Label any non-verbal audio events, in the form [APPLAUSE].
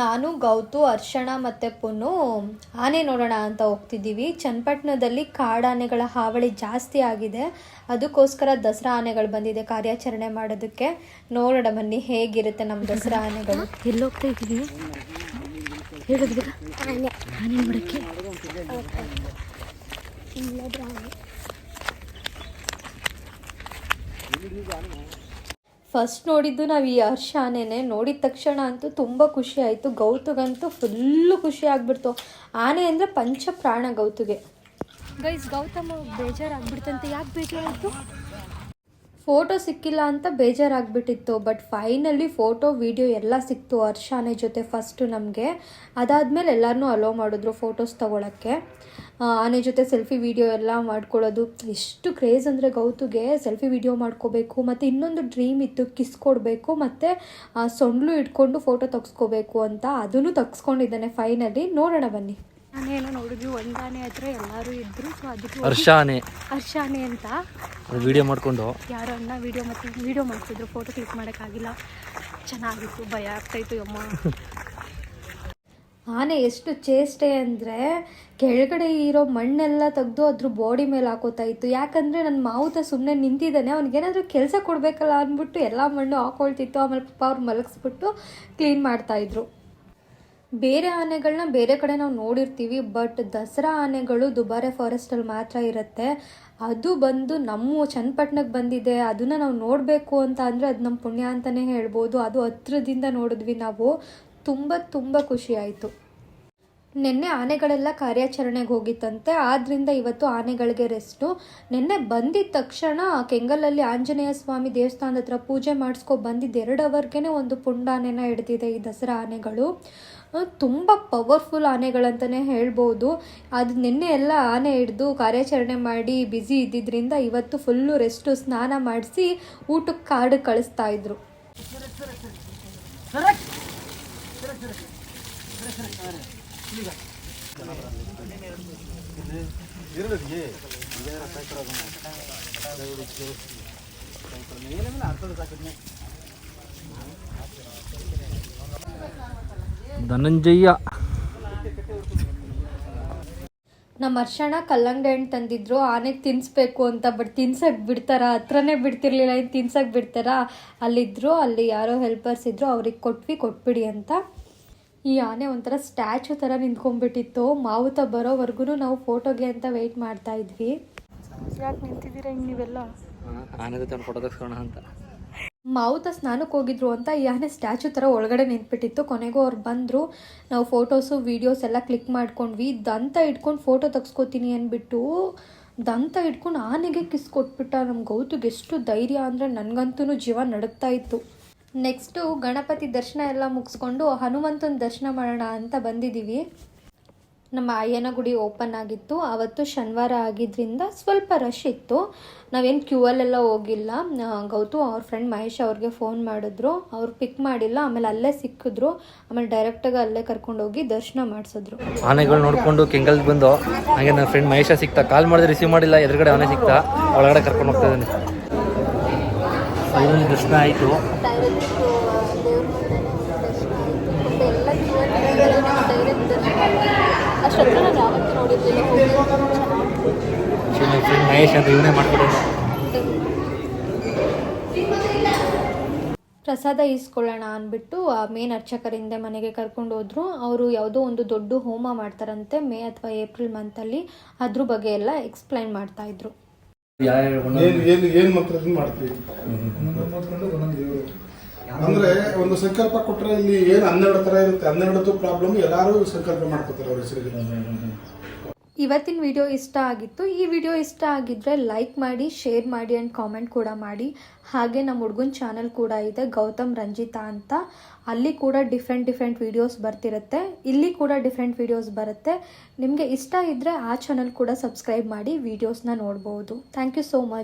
ನಾನು ಗೌತು ಅರ್ಶಣ ಮತ್ತು ಪುನು ಆನೆ ನೋಡೋಣ ಅಂತ ಹೋಗ್ತಿದ್ದೀವಿ. ಚನ್ನಪಟ್ಟಣದಲ್ಲಿ ಕಾಡಾನೆಗಳ ಹಾವಳಿ ಜಾಸ್ತಿ ಆಗಿದೆ. ಅದಕ್ಕೋಸ್ಕರ ದಸರಾ ಆನೆಗಳು ಬಂದಿದೆ ಕಾರ್ಯಾಚರಣೆ ಮಾಡೋದಕ್ಕೆ. ನೋಡೋಣ ಬನ್ನಿ ಹೇಗಿರುತ್ತೆ ನಮ್ಮ ದಸರಾ ಆನೆಗಳು? ಎಲ್ಲೋಗ್ತಾ ಇದ್ದೀವಿ. ಹೇಳಿದ್ವಿ ಆನೆ. ನೋಡೋಕ್ಕೆ? ಫಸ್ಟ್ ನೋಡಿದ್ದು ನಾವು ಈ ಹರ್ಷ ಆನೆನೆ ನೋಡಿದ ತಕ್ಷಣ ಅಂತೂ ತುಂಬ ಖುಷಿ ಆಯಿತು. ಗೌತುಗಂತೂ ಫುಲ್ಲು ಖುಷಿ ಆಗ್ಬಿಡ್ತು. ಆನೆ ಅಂದರೆ ಪಂಚ ಪ್ರಾಣ ಗೌತುಗೆ. ಗೈಸ್ ಗೌತಮ ಬೇಜಾರಾಗ್ಬಿಡ್ತಂತೆ. ಯಾಕೆ ಬೇಜಾರಾಯಿತು ಫೋಟೋ ಸಿಕ್ಕಿಲ್ಲ ಅಂತ ಬೇಜಾರಾಗ್ಬಿಟ್ಟಿತ್ತು. ಬಟ್ ಫೈನಲಿ ಫೋಟೋ ವಿಡಿಯೋ ಎಲ್ಲ ಸಿಕ್ತು ಹರ್ಷ ಆನೆ ಜೊತೆ ಫಸ್ಟು ನಮಗೆ. ಅದಾದಮೇಲೆ ಎಲ್ಲರನ್ನೂ ಅಲೋ ಮಾಡಿದ್ರು ಫೋಟೋಸ್ ತೊಗೊಳಕ್ಕೆ. ಆನೆ ಜೊತೆ ಸೆಲ್ಫಿ ವೀಡಿಯೋ ಎಲ್ಲ ಮಾಡ್ಕೊಳ್ಳೋದು. ಎಷ್ಟು ಕ್ರೇಜ್ ಅಂದರೆ ಗೌತುಗೆ ಸೆಲ್ಫಿ ವೀಡಿಯೋ ಮಾಡ್ಕೋಬೇಕು ಮತ್ತು ಇನ್ನೊಂದು ಡ್ರೀಮ್ ಇತ್ತು ಕಿಸ್ ಕೊಡಬೇಕು ಮತ್ತು ಸೊಂಡ್ಲು ಇಟ್ಕೊಂಡು ಫೋಟೋ ತೆಗ್ಸ್ಕೋಬೇಕು ಅಂತ ಅದನ್ನು ತೆಗ್ಸ್ಕೊಂಡಿದ್ದಾನೆ ಫೈನಲಿ. ನೋಡೋಣ ಬನ್ನಿ. ಆನೆಯನ್ನು ನೋಡಿದ್ವಿ ಒಂದು ಆನೆ ಹತ್ರ ಎಲ್ಲರೂ ಇದ್ರು ಸೊ ಅದಕ್ಕೆ ಹರ್ಷಾನೆ ಹರ್ಷಾನೆ ಅಂತ. ವಿಡಿಯೋ ಮಾಡಿಕೊಂಡು. ಯಾರೋ ಅಣ್ಣ ವಿಡಿಯೋ ಮತ್ತು ವಿಡಿಯೋ ಮಾಡ್ತಿದ್ರು ಫೋಟೋ ಕ್ಲಿಕ್ ಮಾಡೋಕ್ಕಾಗಿಲ್ಲ. ಚೆನ್ನಾಗಿತ್ತು ಭಯ ಆಗ್ತಾಯಿತ್ತು ಅಮ್ಮ [LAUGHS] ಆನೆ ಎಷ್ಟು ಚೇಷ್ಟೆ ಅಂದರೆ ಕೆಳಗಡೆ ಇರೋ ಮಣ್ಣೆಲ್ಲ ತೆಗೆದು ಅದ್ರ ಬಾಡಿ ಮೇಲೆ ಹಾಕೋತಾ ಇತ್ತು. ಯಾಕಂದರೆ ನನ್ನ ಮಾವುತ ಸುಮ್ಮನೆ ನಿಂತಿದ್ದಾನೆ. ಅವ್ನಿಗೇನಾದರೂ ಕೆಲಸ ಕೊಡಬೇಕಲ್ಲ ಅಂದ್ಬಿಟ್ಟು ಎಲ್ಲ ಮಣ್ಣು ಹಾಕೊಳ್ತಿತ್ತು. ಆಮೇಲೆ ಪಾಪ ಅವ್ರು ಮಲಗಿಸ್ಬಿಟ್ಟು ಕ್ಲೀನ್ ಮಾಡ್ತಾಯಿದ್ರು ಬೇರೆ ಆನೆಗಳನ್ನ ಬೇರೆ ಕಡೆ ನಾವು ನೋಡಿರ್ತೀವಿ ಬಟ್ ದಸರಾ ಆನೆಗಳು ದುಬಾರೆ ಫಾರೆಸ್ಟಲ್ಲಿ ಮಾತ್ರ ಇರುತ್ತೆ. ಅದು ಬಂದು ನಮ್ಮ ಚನ್ನಪಟ್ಟಣಕ್ಕೆ ಬಂದಿದೆ. ಅದನ್ನು ನಾವು ನೋಡಬೇಕು ಅಂತ ಅಂದರೆ ಅದು ನಮ್ಮ ಪುಣ್ಯ ಅಂತಲೇ ಹೇಳ್ಬೋದು. ಅದು ಹತ್ರದಿಂದ ನೋಡಿದ್ವಿ ನಾವು. ತುಂಬ ತುಂಬ ಖುಷಿ ಆಯಿತು. ನಿನ್ನೆ ಆನೆಗಳೆಲ್ಲ ಕಾರ್ಯಾಚರಣೆಗೆ ಹೋಗಿತ್ತಂತೆ. ಆದ್ದರಿಂದ ಇವತ್ತು ಆನೆಗಳಿಗೆ ರೆಸ್ಟು ನಿನ್ನೆ ಬಂದಿದ್ದ ತಕ್ಷಣ ಕೆಂಗಲಲ್ಲಿ ಆಂಜನೇಯ ಸ್ವಾಮಿ ದೇವಸ್ಥಾನದ ಹತ್ರ ಪೂಜೆ ಮಾಡಿಸ್ಕೊ ಬಂದಿದ್ದ ಎರಡು ಅವರ್ಗೆ ಒಂದು ಪುಂಡಾನೆನ ಹಿಡ್ದಿದೆ ಈ ದಸರಾ ಆನೆಗಳು. ತುಂಬ ಪವರ್ಫುಲ್ ಆನೆಗಳಂತಲೇ ಹೇಳ್ಬೋದು. ಅದು ನಿನ್ನೆ ಎಲ್ಲ ಆನೆ ಹಿಡ್ದು ಕಾರ್ಯಾಚರಣೆ ಮಾಡಿ ಬ್ಯುಸಿ ಇದ್ದಿದ್ದರಿಂದ ಇವತ್ತು ಫುಲ್ಲು ರೆಸ್ಟು ಸ್ನಾನ ಮಾಡಿಸಿ ಊಟಕ್ಕೆ ಕಾಡು ಕಳಿಸ್ತಾ ಇದ್ರು. ಧನಂಜಯ ನಮ್ಮ ಅರ್ಶಣ ಕಲ್ಲಂಗಡಿ ಹಣ್ಣು ತಂದಿದ್ರು ಆನೆಗೆ ತಿನ್ನಿಸ್ಬೇಕು ಅಂತ ಬಟ್ ತಿನ್ಸಕ್ಕೆ ಬಿಡ್ತಾರ? ಹತ್ರನೇ ಬಿಡ್ತಿರ್ಲಿಲ್ಲ ಇನ್ನು ತಿನ್ಸಕ್ಕೆ ಬಿಡ್ತಾರ? ಅಲ್ಲಿದ್ರು, ಅಲ್ಲಿ ಯಾರೋ ಹೆಲ್ಪರ್ಸ್ ಇದ್ರು, ಅವ್ರಿಗೆ ಕೊಟ್ವಿ, ಕೊಟ್ಬಿಡಿ ಅಂತ. ಈ ಆನೆ ಒಂಥರ ಸ್ಟ್ಯಾಚು ಥರ ನಿಂತ್ಕೊಂಡ್ಬಿಟ್ಟಿತ್ತು. ಮಾವುತ ಬರೋವರೆಗೂ ನಾವು ಫೋಟೋಗೆ ಅಂತ ವೆಯ್ಟ್ ಮಾಡ್ತಾ ಇದ್ವಿ. ಯಾಕೆ ನಿಂತಿದ್ದೀರಾ ಹಿಂಗೆ ನೀವೆಲ್ಲ? ಫೋಟೋ ತೆಗ್ಸ್ಕೋಣ ಅಂತ. ಮಾವುತ ಸ್ನಾನಕ್ಕೆ ಹೋಗಿದ್ರು ಅಂತ ಈ ಆನೆ ಸ್ಟ್ಯಾಚು ಥರ ಒಳಗಡೆ ನಿಂತ್ಬಿಟ್ಟಿತ್ತು. ಕೊನೆಗೂ ಅವ್ರು ಬಂದರು. ನಾವು ಫೋಟೋಸು ವೀಡಿಯೋಸ್ ಎಲ್ಲ ಕ್ಲಿಕ್ ಮಾಡ್ಕೊಂಡ್ವಿ. ದಂತ ಇಟ್ಕೊಂಡು ಫೋಟೋ ತೆಗ್ಸ್ಕೊತೀನಿ ಅಂದ್ಬಿಟ್ಟು ದಂತ ಇಟ್ಕೊಂಡು ಆನೆಗೆ ಕಿಸ್ ಕೊಟ್ಬಿಟ್ಟ ನಮ್ಮ ಗೌತುಗೆ ಎಷ್ಟು ಧೈರ್ಯ ಅಂದರೆ ನನಗಂತೂ ಜೀವ ನಡುಗ್ತಾ ಇತ್ತು. ನೆಕ್ಸ್ಟು ಗಣಪತಿ ದರ್ಶನ ಎಲ್ಲ ಮುಗಿಸ್ಕೊಂಡು ಹನುಮಂತನ ದರ್ಶನ ಮಾಡೋಣ ಅಂತ ಬಂದಿದ್ದೀವಿ. ನಮ್ಮ ಅಯ್ಯನ ಗುಡಿ ಓಪನ್ ಆಗಿತ್ತು. ಅವತ್ತು ಶನಿವಾರ ಆಗಿದ್ದರಿಂದ ಸ್ವಲ್ಪ ರಶ್ ಇತ್ತು. ನಾವೇನು ಕ್ಯೂ ಅಲ್ಲೆಲ್ಲ ಹೋಗಿಲ್ಲ ಗೌತು ಅವ್ರ ಫ್ರೆಂಡ್ ಮಹೇಶ್ ಅವ್ರಿಗೆ ಫೋನ್ ಮಾಡಿದ್ರು. ಅವ್ರು ಪಿಕ್ ಮಾಡಿಲ್ಲ. ಆಮೇಲೆ ಅಲ್ಲೇ ಸಿಕ್ಕಿದ್ರು. ಆಮೇಲೆ ಡೈರೆಕ್ಟಾಗಿ ಅಲ್ಲೇ ಕರ್ಕೊಂಡೋಗಿ ದರ್ಶನ ಮಾಡಿಸಿದ್ರು. ಆನೆಗಳು ನೋಡಿಕೊಂಡು ಕೆಂಗಲ್ಗೆ ಬಂದು, ಹಾಗೆ ನನ್ನ ಫ್ರೆಂಡ್ ಮಹೇಶ ಸಿಕ್ತಾ. ಕಾಲ್ ಮಾಡಿದ್ರೆ ರಿಸೀವ್ ಮಾಡಿಲ್ಲ. ಎದುರುಗಡೆ ಆನೆ ಸಿಕ್ತಾ. ಒಳಗಡೆ ಕರ್ಕೊಂಡು ಹೋಗ್ತಾ ಇದ್ದಾನೆ. ದರ್ಶನ ಆಯಿತು ಅಷ್ಟೊತ್ತು ನಾನು ಯಾವತ್ತೂ ನೋಡಿರ್ಲಿಲ್ಲ ನನ್ನ ಫ್ರೆಂಡ್ ಮಹೇಶ್ ಅಂತ ಇವನೇ ಮಾಡ್ಕೊಡೋದು. ಪ್ರಸಾದ ಇಸ್ಕೊಳ್ಳೋಣ ಅಂದ್ಬಿಟ್ಟು ಆ ಮೇನ್ ಅರ್ಚಕರಿಂದ ಮನೆಗೆ ಕರ್ಕೊಂಡು ಹೋದ್ರು. ಅವರು ಯಾವುದೋ ಒಂದು ದೊಡ್ಡ ಹೋಮ ಮಾಡ್ತಾರಂತೆ ಮೇ ಅಥವಾ ಏಪ್ರಿಲ್ ಮಂತಲ್ಲಿ ಅದ್ರ ಬಗ್ಗೆ ಎಲ್ಲ ಎಕ್ಸ್ಪ್ಲೈನ್ ಮಾಡ್ತಾ ಇದ್ರು. ಏನ್ ಏನ್ ಏನ್ ಮಂತ್ರದಿಂದ ಮಾಡ್ತೀವಿ? ಅಂದ್ರೆ ಒಂದು ಸಂಕಲ್ಪ ಕೊಟ್ಟರೆ ಇಲ್ಲಿ ಏನ್ ಹನ್ನೆರಡು ತರ ಇರುತ್ತೆ. ಹನ್ನೆರಡು ಪ್ರಾಬ್ಲಮ್ ಎಲ್ಲಾರು ಸಂಕಲ್ಪ ಮಾಡ್ಕೋತಾರೆ ಅವ್ರ ಹೆಸರಿಗೆ. ಇವತ್ತಿನ ವಿಡಿಯೋ ಇಷ್ಟ ಆಗಿತ್ತು. ಈ ವಿಡಿಯೋ ಇಷ್ಟ ಆಗಿದ್ರೆ ಲೈಕ್ ಮಾಡಿ ಶೇರ್ ಮಾಡಿ ಆ್ಯಂಡ್ ಕಾಮೆಂಟ್ ಕೂಡ ಮಾಡಿ. ಹಾಗೆ ನಮ್ಮ ಹುಡುಗನ ಚಾನಲ್ ಕೂಡ ಇದೆ, ಗೌತಮ್ ರಂಜಿತಾ ಅಂತ. ಅಲ್ಲಿ ಕೂಡ ಡಿಫ್ರೆಂಟ್ ಡಿಫ್ರೆಂಟ್ ವೀಡಿಯೋಸ್ ಬರ್ತಿರುತ್ತೆ. ಇಲ್ಲಿ ಕೂಡ ಡಿಫ್ರೆಂಟ್ ವೀಡಿಯೋಸ್ ಬರುತ್ತೆ. ನಿಮಗೆ ಇಷ್ಟ ಇದ್ದರೆ ಆ ಚಾನಲ್ ಕೂಡ ಸಬ್ಸ್ಕ್ರೈಬ್ ಮಾಡಿ ವೀಡಿಯೋಸ್ನ ನೋಡ್ಬೋದು. Thank you so much